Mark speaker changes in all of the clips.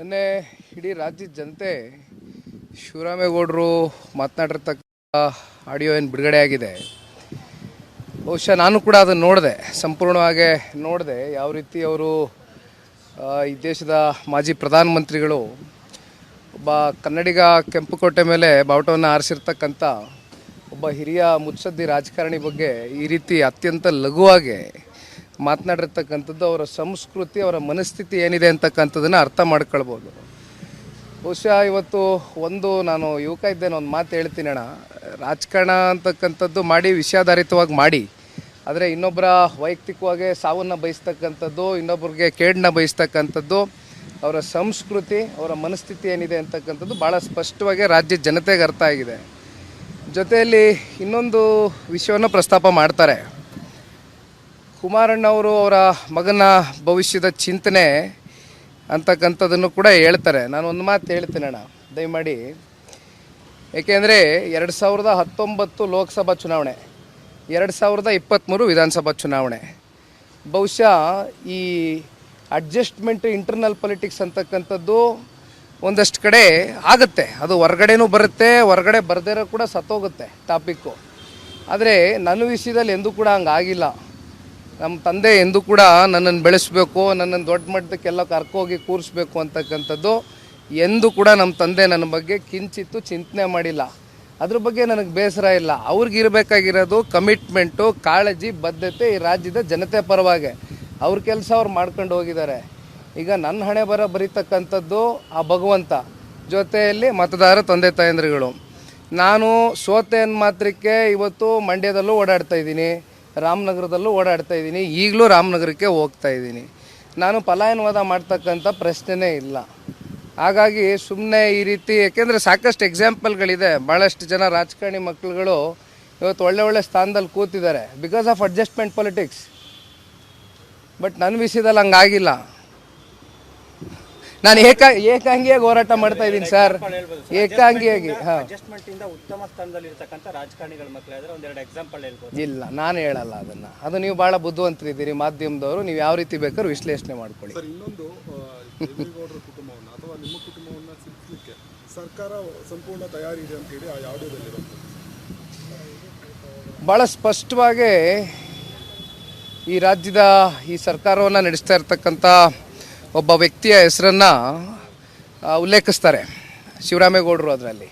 Speaker 1: ನಿನ್ನೆ ಇಡೀ ರಾಜ್ಯದ ಜನತೆ ಶಿವರಾಮೇಗೌಡರು ಮಾತನಾಡಿರ್ತಕ್ಕ ಆಡಿಯೋ ಏನು ಬಿಡುಗಡೆ ಆಗಿದೆ. ಬಹುಶಃ ನಾನು ಕೂಡ ಅದನ್ನು ನೋಡಿದೆ, ಸಂಪೂರ್ಣವಾಗಿ ನೋಡಿದೆ. ಯಾವ ರೀತಿ ಅವರು ಈ ದೇಶದ ಮಾಜಿ ಪ್ರಧಾನಮಂತ್ರಿಗಳು ಒಬ್ಬ ಕನ್ನಡಿಗ ಕೆಂಪುಕೋಟೆ ಮೇಲೆ ಬಾವುಟವನ್ನು ಆರಿಸಿರ್ತಕ್ಕಂಥ ಒಬ್ಬ ಹಿರಿಯ ಮುತ್ಸದ್ದಿ ರಾಜಕಾರಣಿ ಬಗ್ಗೆ ಈ ರೀತಿ ಅತ್ಯಂತ ಲಘುವಾಗಿ ಮಾತನಾಡಿರ್ತಕ್ಕಂಥದ್ದು ಅವರ ಸಂಸ್ಕೃತಿ, ಅವರ ಮನಸ್ಥಿತಿ ಏನಿದೆ ಅಂತಕ್ಕಂಥದ್ದನ್ನು ಅರ್ಥ ಮಾಡ್ಕೊಳ್ಬೋದು. ಬಹುಶಃ ಇವತ್ತು ಒಂದು ನಾನು ಯುವಕ ಇದ್ದೇನೆ, ಒಂದು ಮಾತು ಹೇಳ್ತೀನಿ ಅಣ್ಣ. ರಾಜಕಾರಣ ಅಂತಕ್ಕಂಥದ್ದು ಮಾಡಿ, ವಿಷಯಾಧಾರಿತವಾಗಿ ಮಾಡಿ, ಆದರೆ ಇನ್ನೊಬ್ಬರ ವೈಯಕ್ತಿಕವಾಗಿ ಸಾವನ್ನು ಬಯಸ್ತಕ್ಕಂಥದ್ದು ಇನ್ನೊಬ್ಬರಿಗೆ ಕೇಡನ್ನ ಬಯಸ್ತಕ್ಕಂಥದ್ದು, ಅವರ ಸಂಸ್ಕೃತಿ, ಅವರ ಮನಸ್ಥಿತಿ ಏನಿದೆ ಅಂತಕ್ಕಂಥದ್ದು ಭಾಳ ಸ್ಪಷ್ಟವಾಗಿ ರಾಜ್ಯ ಜನತೆಗೆ ಅರ್ಥ ಆಗಿದೆ. ಜೊತೆಯಲ್ಲಿ ಇನ್ನೊಂದು ವಿಷಯವನ್ನು ಪ್ರಸ್ತಾಪ ಮಾಡ್ತಾರೆ. ಕುಮಾರಣ್ಣವರು ಅವರ ಮಗನ ಭವಿಷ್ಯದ ಚಿಂತನೆ ಅಂತಕ್ಕಂಥದ್ದನ್ನು ಕೂಡ ಹೇಳ್ತಾರೆ. ನಾನು ಒಂದು ಮಾತು ಹೇಳ್ತೀನಿ ಅಣ್ಣ, ದಯಮಾಡಿ. ಏಕೆಂದರೆ ಎರಡು ಸಾವಿರದ ಹತ್ತೊಂಬತ್ತು ಲೋಕಸಭಾ ಚುನಾವಣೆ, ಎರಡು ಸಾವಿರದ ಇಪ್ಪತ್ತ್ಮೂರು ವಿಧಾನಸಭಾ ಚುನಾವಣೆ, ಬಹುಶಃ ಈ ಅಡ್ಜಸ್ಟ್ಮೆಂಟ್ ಇಂಟರ್ನಲ್ ಪೊಲಿಟಿಕ್ಸ್ ಅಂತಕ್ಕಂಥದ್ದು ಒಂದಷ್ಟು ಕಡೆ ಆಗುತ್ತೆ. ಅದು ಹೊರಗಡೆನೂ ಬರುತ್ತೆ, ಹೊರಗಡೆ ಬರದೇ ಕೂಡ ಸತ್ತೋಗುತ್ತೆ ಟಾಪಿಕ್ಕು. ಆದರೆ ನನ್ನ ವಿಷಯದಲ್ಲಿ ಎಂದೂ ಕೂಡ ಹಂಗಾಗಿಲ್ಲ. ನಮ್ಮ ತಂದೆ ಎಂದೂ ಕೂಡ ನನ್ನನ್ನು ಬೆಳೆಸಬೇಕು, ನನ್ನನ್ನು ದೊಡ್ಡ ಮಟ್ಟದಕ್ಕೆಲ್ಲ ಕರ್ಕೋಗಿ ಕೂರಿಸ್ಬೇಕು ಅಂತಕ್ಕಂಥದ್ದು ಎಂದೂ ಕೂಡ ನಮ್ಮ ತಂದೆ ನನ್ನ ಬಗ್ಗೆ ಕಿಂಚಿತ್ತು ಚಿಂತನೆ ಮಾಡಿಲ್ಲ. ಅದ್ರ ಬಗ್ಗೆ ನನಗೆ ಬೇಸರ ಇಲ್ಲ. ಅವ್ರಿಗಿರಬೇಕಾಗಿರೋದು ಕಮಿಟ್ಮೆಂಟು ಕಾಳಜಿ, ಬದ್ಧತೆ ಈ ರಾಜ್ಯದ ಜನತೆ ಪರವಾಗಿ. ಅವ್ರ ಕೆಲಸ ಅವ್ರು ಮಾಡ್ಕೊಂಡು ಹೋಗಿದ್ದಾರೆ. ಈಗ ನನ್ನ ಹಣೆ ಬರ ಬರೀತಕ್ಕಂಥದ್ದು ಆ ಭಗವಂತ ಜೊತೆಯಲ್ಲಿ ಮತದಾರ ತಂದೆ ತಾಯಂದ್ರಿಗಳು. ನಾನು ಸೋತೆ ಮಾತ್ರಕ್ಕೆ ಇವತ್ತು ಮಂಡ್ಯದಲ್ಲೂ ಓಡಾಡ್ತಾ ಇದ್ದೀನಿ. ರಾಮನಗರದಲ್ಲೂ ಓಡಾಡ್ತಾ ಇದ್ದೀನಿ. ಈಗಲೂ ರಾಮನಗರಕ್ಕೆ ಹೋಗ್ತಾ ಇದ್ದೀನಿ. ನಾನು ಪಲಾಯನವಾದ ಮಾಡ್ತಕ್ಕಂಥ ಪ್ರಶ್ನೆನೇ ಇಲ್ಲ. ಹಾಗಾಗಿ ಸುಮ್ಮನೆ ಈ ರೀತಿ, ಯಾಕೆಂದರೆ ಸಾಕಷ್ಟು ಎಕ್ಸಾಂಪಲ್ಗಳಿದೆ ಭಾಳಷ್ಟು ಜನ ರಾಜಕಾರಣಿ ಮಕ್ಕಳುಗಳು ಇವತ್ತು ಒಳ್ಳೆ ಒಳ್ಳೆ ಸ್ಥಾನದಲ್ಲಿ ಕೂತಿದ್ದಾರೆ. Because of adjustment politics but ನನ್ನ ವಿಷಯದಲ್ಲಿ ಹಂಗಾಗಿಲ್ಲ. ನಾನು ಏಕ ಏಕಾಂಗಿಯಾಗಿ ಹೋರಾಟ ಮಾಡ್ತಾ ಇದ್ದೀನಿ ಸರ್. ಏಕಾಂಗಿಯಾಗಿ ಹಾಂ.
Speaker 2: ಅಡ್ಜಸ್ಟ್ಮೆಂಟ್ ಇಂದ ಉತ್ತಮ ಸ್ಥಾನದಲ್ಲಿ ಇರ್ತಕ್ಕಂಥ ರಾಜಕಾರಣಿಗಳ ಮಕ್ಕಳಾದ್ರೆ ಒಂದೆರಡು ಎಕ್ಸಾಂಪಲ್ ಹೇಳ್ಬೋದು.
Speaker 1: ಇಲ್ಲ ನಾನು ಹೇಳಲ್ಲ ಅದನ್ನ. ಅದು ನೀವು ಭಾಳ ಬುದ್ಧಿವಂತರಿದ್ದೀರಿ ಮಾಧ್ಯಮದವರು ನೀವು ಯಾವ ರೀತಿ ಬೇಕಾದ್ರೂ ವಿಶ್ಲೇಷಣೆ ಮಾಡ್ಕೊಳ್ಳಿ.
Speaker 3: ಸರ್ ಇನ್ನೊಂದು ಕುಟುಂಬವನ್ನು ಅಥವಾ ನಿಮ್ಮ ಕುಟುಂಬವನ್ನು ಸಿಕ್ಕಲಿಕ್ಕೆ ಸರ್ಕಾರ ಸಂಪೂರ್ಣ ತಯಾರಿ ಇದೆ ಅಂತ ಹೇಳಿ ಆ ಆಡಿಯೋದಲ್ಲಿರುತ್ತೆ
Speaker 1: ಭಾಳ ಸ್ಪಷ್ಟವಾಗಿ ಈ ರಾಜ್ಯದ ಈ ಸರ್ಕಾರವನ್ನು ನಡೆಸ್ತಾ ಇರ್ತಕ್ಕಂಥ ಒಬ್ಬ ವ್ಯಕ್ತಿಯ ಹೆಸರನ್ನು ಉಲ್ಲೇಖಿಸ್ತಾರೆ ಶಿವರಾಮೇಗೌಡರು ಅದರಲ್ಲಿ.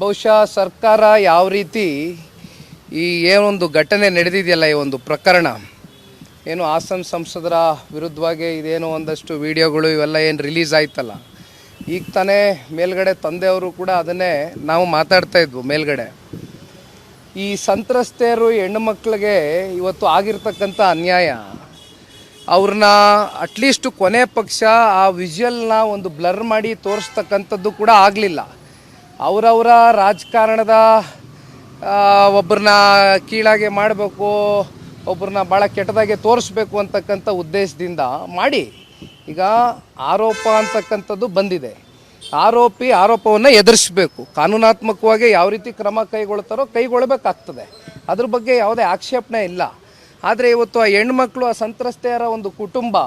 Speaker 1: ಬಹುಶಃ ಸರ್ಕಾರ ಯಾವ ರೀತಿ ಈ ಏನೊಂದು ಘಟನೆ ನಡೆದಿದೆಯಲ್ಲ, ಈ ಒಂದು ಪ್ರಕರಣ? ಏನು ಹಾಸನ ಸಂಸದರ ವಿರುದ್ಧವಾಗಿ ಇದೇನೋ ಒಂದಷ್ಟು ವಿಡಿಯೋಗಳು ಇವೆಲ್ಲ ಏನು ರಿಲೀಸ್ ಆಯ್ತಲ್ಲ? ಈಗ ತಾನೇ ಮೇಲ್ಗಡೆ ತಂದೆಯವರು ಕೂಡ ಅದನ್ನೇ ನಾವು ಮಾತಾಡ್ತಾ ಇದ್ವು ಮೇಲ್ಗಡೆ. ಈ ಸಂತ್ರಸ್ತೆಯರು ಹೆಣ್ಣು ಮಕ್ಕಳಿಗೆ ಇವತ್ತು ಆಗಿರ್ತಕ್ಕಂಥ ಅನ್ಯಾಯ. ಅವ್ರನ್ನ ಅಟ್ಲೀಸ್ಟ್ ಕೊನೆ ಪಕ್ಷ ಆ ವಿಜುವಲ್ನ ಒಂದು ಬ್ಲರ್ ಮಾಡಿ ತೋರಿಸ್ತಕ್ಕಂಥದ್ದು ಕೂಡ ಆಗಲಿಲ್ಲ. ಅವರವರ ರಾಜಕಾರಣದ ಒಬ್ಬರನ್ನ ಕೀಳಾಗೆ ಮಾಡಬೇಕು ಒಬ್ಬರನ್ನ ಭಾಳ ಕೆಟ್ಟದಾಗೆ ತೋರಿಸ್ಬೇಕು ಅಂತಕ್ಕಂಥ ಉದ್ದೇಶದಿಂದ ಮಾಡಿ. ಈಗ ಆರೋಪ ಅಂತಕ್ಕಂಥದ್ದು ಬಂದಿದೆ. ಆರೋಪಿ ಆರೋಪವನ್ನು ಎದುರಿಸಬೇಕು. ಕಾನೂನಾತ್ಮಕವಾಗಿ ಯಾವ ರೀತಿ ಕ್ರಮ ಕೈಗೊಳ್ತಾರೋ ಕೈಗೊಳ್ಳಬೇಕಾಗ್ತದೆ ಅದ್ರ ಬಗ್ಗೆ ಯಾವುದೇ ಆಕ್ಷೇಪಣೆ ಇಲ್ಲ. ಆದರೆ ಇವತ್ತು ಆ ಹೆಣ್ಮಕ್ಳು, ಆ ಸಂತ್ರಸ್ತೆಯರ ಒಂದು ಕುಟುಂಬ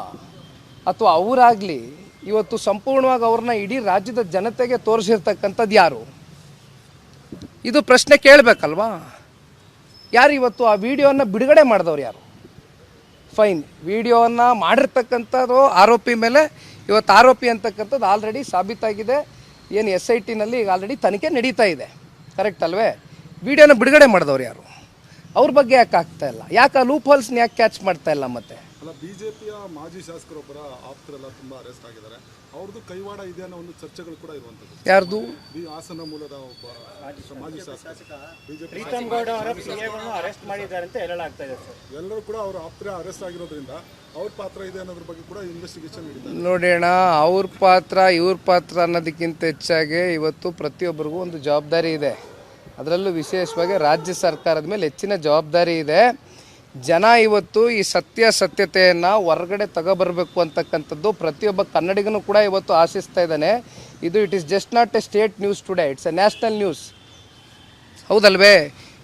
Speaker 1: ಅಥವಾ ಅವರಾಗಲಿ ಇವತ್ತು ಸಂಪೂರ್ಣವಾಗಿ ಅವ್ರನ್ನ ಇಡೀ ರಾಜ್ಯದ ಜನತೆಗೆ ತೋರಿಸಿರ್ತಕ್ಕಂಥದ್ದು ಯಾರು? ಇದು ಪ್ರಶ್ನೆ ಕೇಳಬೇಕಲ್ವಾ? ಯಾರು ಇವತ್ತು ಆ ವಿಡಿಯೋನ ಬಿಡುಗಡೆ ಮಾಡಿದವ್ರು ಯಾರು? ಫೈನ್. ವಿಡಿಯೋವನ್ನು ಮಾಡಿರ್ತಕ್ಕಂಥದ್ದು ಆರೋಪಿ ಮೇಲೆ, ಇವತ್ತು ಆರೋಪಿ ಅಂತಕ್ಕಂಥದ್ದು ಆಲ್ರೆಡಿ ಸಾಬೀತಾಗಿದೆ. ಏನು ಎಸ್ ಐ ಟಿನಲ್ಲಿ ಈಗ ಆಲ್ರೆಡಿ ತನಿಖೆ ನಡೀತಾ ಇದೆ. ಕರೆಕ್ಟ್ ಅಲ್ವೇ? ವಿಡಿಯೋನ ಬಿಡುಗಡೆ ಮಾಡಿದವ್ರು ಯಾರು? ಅವ್ರ ಬಗ್ಗೆ ಯಾಕೆ ಆಗ್ತಾ ಇಲ್ಲ? ಯಾಕೆ ಆ ಲೂಪ್ ಹೋಲ್ಸ್ನ ಯಾಕೆ ಕ್ಯಾಚ್ ಮಾಡ್ತಾ ಇಲ್ಲ ಮತ್ತೆ?
Speaker 3: ಅಲ್ಲ ಬಿಜೆಪಿಯ ಮಾಜಿ ಶಾಸಕರೊಬ್ಬರ ಆಪ್ತರೆಲ್ಲ ತುಂಬಾ ಅರೆಸ್ಟ್ ಆಗಿದ್ದಾರೆ. ಅವ್ರದ್ದು ಕೈವಾಡ ಇದೆ ಅನ್ನೋ ಒಂದು ಚರ್ಚೆಗಳು ಕೂಡ ಇರುವಂತದ್ದು.
Speaker 1: ಯಾರ್ದು?
Speaker 3: ಬಿ ಹಾಸನ ಮೂಲದ ಒಬ್ಬ ಮಾಜಿ ಶಾಸಕ.
Speaker 2: ಪ್ರೀತಮ್ ಗೌಡ ಅರೆಸ್ಟ್ ಮಾಡಿದ್ದಾರೆ ಅಂತ ಹೇಳಲಾಗ್ತಾ ಇದೆ ಸರ್.
Speaker 3: ಎಲ್ಲರೂ ಕೂಡ ಅವರ ಆಪ್ತರೇ ಅರೆಸ್ಟ್ ಆಗಿರೋದ್ರಿಂದ ಅವ್ರ ಪಾತ್ರ ಇದೆ ಅನ್ನೋದ್ರ ಬಗ್ಗೆ ಕೂಡ ಇನ್ವೆಸ್ಟಿಗೇಷನ್ ನಡೀತಾ
Speaker 1: ನೋಡಿ ಅಣ್ಣ ಅವ್ರ ಪಾತ್ರ ಇವ್ರ ಪಾತ್ರ ಅನ್ನೋದಕ್ಕಿಂತ ಹೆಚ್ಚಾಗಿ ಇವತ್ತು ಪ್ರತಿಯೊಬ್ಬರಿಗೂ ಒಂದು ಜವಾಬ್ದಾರಿ ಇದೆ. ಅದರಲ್ಲೂ ವಿಶೇಷವಾಗಿ ರಾಜ್ಯ ಸರ್ಕಾರದ ಮೇಲೆ ಹೆಚ್ಚಿನ ಜವಾಬ್ದಾರಿ ಇದೆ. ಜನ ಇವತ್ತು ಈ ಸತ್ಯಾಸತ್ಯತೆಯನ್ನು ಹೊರಗಡೆ ತಗೋಬರಬೇಕು ಅಂತಕ್ಕಂಥದ್ದು ಪ್ರತಿಯೊಬ್ಬ ಕನ್ನಡಿಗನು ಕೂಡ ಇವತ್ತು ಆಶಿಸ್ತಾ ಇದ್ದಾನೆ. ಇದು it is just not a state news today it's a national news ಹೌದಲ್ವೇ?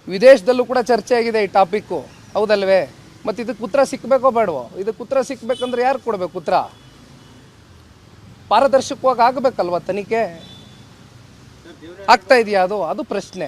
Speaker 1: ವಿದೇಶದಲ್ಲೂ ಕೂಡ ಚರ್ಚೆ ಆಗಿದೆ ಈ ಟಾಪಿಕ್ಕು ಹೌದಲ್ವೇ? ಮತ್ತು ಇದಕ್ಕೆ ಉತ್ತರ ಸಿಕ್ಕಬೇಕೋ ಬೇಡವೋ? ಇದಕ್ಕೆ ಉತ್ತರ ಸಿಕ್ಕಬೇಕಂದ್ರೆ ಯಾರು ಕೊಡಬೇಕು ಉತ್ತರ? ಪಾರದರ್ಶಕವಾಗಿ ಆಗಬೇಕಲ್ವ ತನಿಖೆ? ಆಗ್ತಾ ಇದೆಯಾ ಅದು? ಅದು ಪ್ರಶ್ನೆ.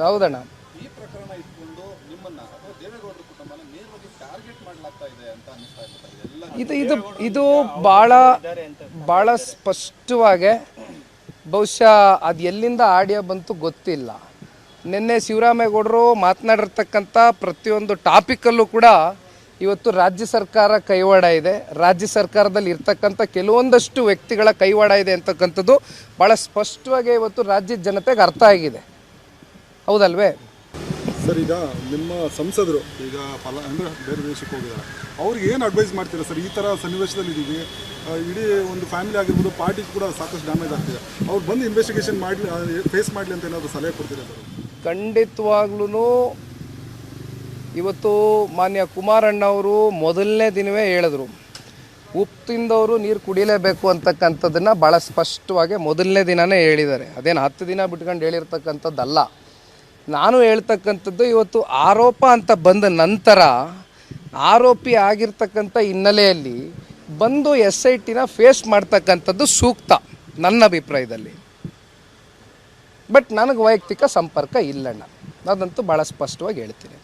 Speaker 1: ಹೌದಣ್ಣ.
Speaker 3: ಈ ಪ್ರಕರಣ ಇಟ್ಕೊಂಡು ನಿಮ್ಮನ್ನ ಅಥವಾ ದೇವೇಗೌಡರ ಕುಟುಂಬನ ನೇರವಾಗಿ ಟಾರ್ಗೆಟ್ ಮಾಡ್ಲಾಗ್ತಾ ಇದೆ ಅಂತ ಅನಿಸ್ತಾ ಇದೆ. ಸರ್
Speaker 1: ಇದು ಇದು ಇದು ಭಾಳ ಭಾಳ ಸ್ಪಷ್ಟವಾಗಿ ಬಹುಶಃ ಅದು ಎಲ್ಲಿಂದ ಆಡಿಯೋ ಬಂತು ಗೊತ್ತಿಲ್ಲ. ನಿನ್ನೆ ಶಿವರಾಮೇಗೌಡರು ಮಾತನಾಡಿರ್ತಕ್ಕಂಥ ಪ್ರತಿಯೊಂದು ಟಾಪಿಕಲ್ಲೂ ಕೂಡ ಇವತ್ತು ರಾಜ್ಯ ಸರ್ಕಾರ ಕೈವಾಡ ಇದೆ. ರಾಜ್ಯ ಸರ್ಕಾರದಲ್ಲಿ ಇರ್ತಕ್ಕಂಥ ಕೆಲವೊಂದಷ್ಟು ವ್ಯಕ್ತಿಗಳ ಕೈವಾಡ ಇದೆ ಅಂತಕ್ಕಂಥದ್ದು ಭಾಳ ಸ್ಪಷ್ಟವಾಗಿ ಇವತ್ತು ರಾಜ್ಯದ ಜನತೆಗೆ ಅರ್ಥ ಆಗಿದೆ. ಹೌದಲ್ವೇ?
Speaker 3: ಸರ್ ಈಗ ನಿಮ್ಮ ಸಂಸದರು ಈಗ ಫಲ ಅಂದರೆ ಬೇರೆ ದೇಶಕ್ಕೆ ಹೋಗಿದ್ದಾರೆ ಅವ್ರಿಗೆ ಏನು ಅಡ್ವೈಸ್ ಮಾಡ್ತೀರಾ ಸರ್? ಈ ಥರ ಸನ್ನಿವೇಶದಲ್ಲಿ ಇದ್ದೀವಿ ಇಡೀ ಒಂದು ಫ್ಯಾಮಿಲಿ ಆಗಿರ್ಬೋದು ಪಾರ್ಟಿ ಕೂಡ ಸಾಕಷ್ಟು ಡ್ಯಾಮೇಜ್ ಆಗ್ತಿದೆ. ಅವ್ರು ಬಂದು ಇನ್ವೆಸ್ಟಿಗೇಷನ್ ಮಾಡಲಿ ಫೇಸ್ ಮಾಡಲಿ ಅಂತ ಏನಾದರೂ ಸಲಹೆ ಕೊಡ್ತೀರಾ ಸರ್?
Speaker 1: ಖಂಡಿತವಾಗ್ಲೂ ಇವತ್ತು ಮಾನ್ಯ ಕುಮಾರಣ್ಣವರು ಮೊದಲನೇ ದಿನವೇ ಹೇಳಿದ್ರು, ಉಪ್ಪಿಂದವರು ನೀರು ಕುಡಿಲೇಬೇಕು ಅಂತಕ್ಕಂಥದ್ದನ್ನು ಭಾಳ ಸ್ಪಷ್ಟವಾಗಿ ಮೊದಲನೇ ದಿನವೇ ಹೇಳಿದ್ದಾರೆ. ಅದೇನು ಹತ್ತು ದಿನ ಬಿಟ್ಕೊಂಡು ಹೇಳಿರ್ತಕ್ಕಂಥದ್ದಲ್ಲ. ನಾನು ಹೇಳ್ತಕ್ಕಂಥದ್ದು ಇವತ್ತು ಆರೋಪ ಅಂತ ಬಂದ ನಂತರ ಆರೋಪಿ ಆಗಿರ್ತಕ್ಕಂಥ ಹಿನ್ನೆಲೆಯಲ್ಲಿ ಬಂದು ಎಸ್ ಐ ಟಿನ ಫೇಸ್ ಮಾಡ್ತಕ್ಕಂಥದ್ದು ಸೂಕ್ತ ನನ್ನ ಅಭಿಪ್ರಾಯದಲ್ಲಿ. ಬಟ್ ನನಗೆ ವೈಯಕ್ತಿಕ ಸಂಪರ್ಕ ಇಲ್ಲಣ್ಣ. ಅದಂತೂ ಭಾಳ ಸ್ಪಷ್ಟವಾಗಿ ಹೇಳ್ತೀನಿ.